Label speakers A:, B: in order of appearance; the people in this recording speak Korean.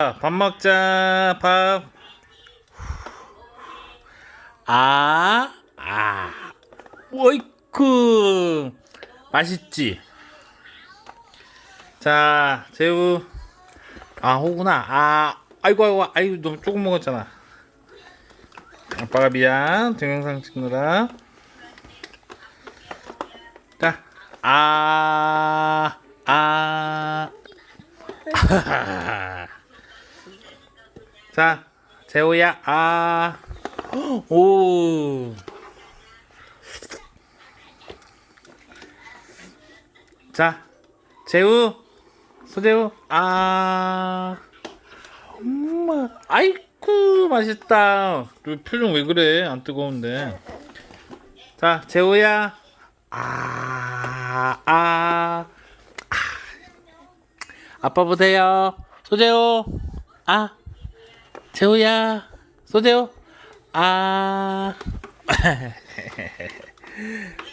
A: 밥 먹자 밥. 아, 아, 어이쿠, 맛있지. 자, 새우. 아, 호구나. 아, 아이고, 아이고, 아이고, 너무 조금 먹었잖아. 아빠가 미안. 동영상 찍느라. 자, 아, 아. 자, 재호야, 아. 오. 자, 재우, 소재우, 아. 엄마, 아이쿠, 맛있다. 너 표정 왜 그래? 안 뜨거운데. 자, 재호야, 아, 아, 아. 아빠 보세요. 소재호, 아. 재호야, 소재호, 아.